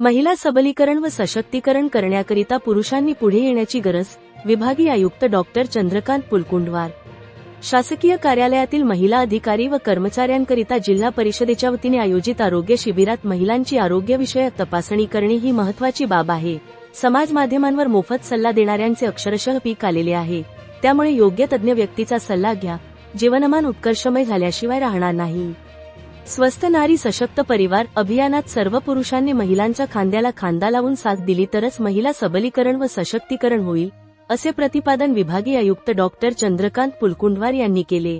महिला सबलीकरण व सशक्तीकरण करण्याकरिता पुरुषांनी पुढे येण्याची गरज विभागीय आयुक्त डॉक्टर चंद्रकांत पुलकुंडवार. शासकीय कार्यालयातील महिला अधिकारी व कर्मचाऱ्यांकरिता जिल्हा परिषदेच्या वतीने आयोजित आरोग्य शिबिरात महिलांची आरोग्यविषयक तपासणी करणे ही महत्वाची बाब आहे. समाज माध्यमांवर मोफत सल्ला देणाऱ्यांचे अक्षरशः पीक आलेले आहे. त्यामुळे योग्य तज्ज्ञ व्यक्तीचा सल्ला घ्या. जीवनमान उत्कर्षमय झाल्याशिवाय राहणार नाही. स्वस्थ नारी सशक्त परिवार अभियानात सर्व पुरुषांनी महिलांच्या खांद्याला खांदा लावून साथ दिली तरच महिला सबलीकरण व सशक्तीकरण होईल असे प्रतिपादन विभागीय आयुक्त डॉक्टर चंद्रकांत पुलकुंडवार यांनी केले.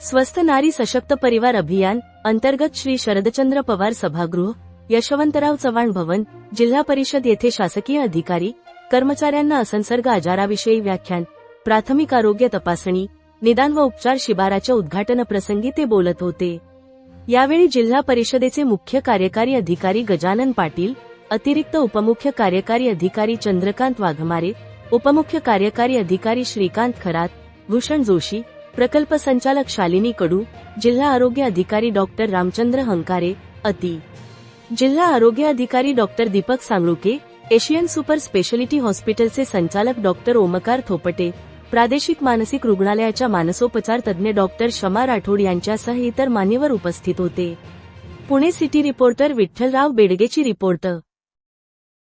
स्वस्थ नारी सशक्त परिवार अभियान अंतर्गत श्री शरदचंद्र पवार सभागृह यशवंतराव चव्हाण भवन जिल्हा परिषद येथे शासकीय अधिकारी कर्मचाऱ्यांना असंसर्ग आजाराविषयी व्याख्यान प्राथमिक आरोग्य तपासणी निदान व उपचार शिबाराच्या उद्घाटनप्रसंगी ते बोलत होते. यावेळी जिल्हा परिषदेचे मुख्य कार्यकारी अधिकारी गजानन पाटील अतिरिक्त उपमुख्य कार्यकारी अधिकारी चंद्रकांत वाघमारे उपमुख्य कार्यकारी अधिकारी श्रीकांत खरात भूषण जोशी प्रकल्प संचालक शालिनी कडू जिल्हा आरोग्य अधिकारी डॉक्टर रामचंद्र हंकारे अति. जिल्हा आरोग्य अधिकारी doctor Deepak Sangluke Asian super speciality हॉस्पिटलचे संचालक डॉक्टर ओमकार थोपटे प्रादेशिक मानसिक रुग्णालयाच्या मानसोपचार तज्ज्ञ डॉक्टर शमा राठोड यांच्यासह इतर मान्यवर उपस्थित होते. पुणे सिटी रिपोर्टर विठ्ठलराव बेडगेची रिपोर्टर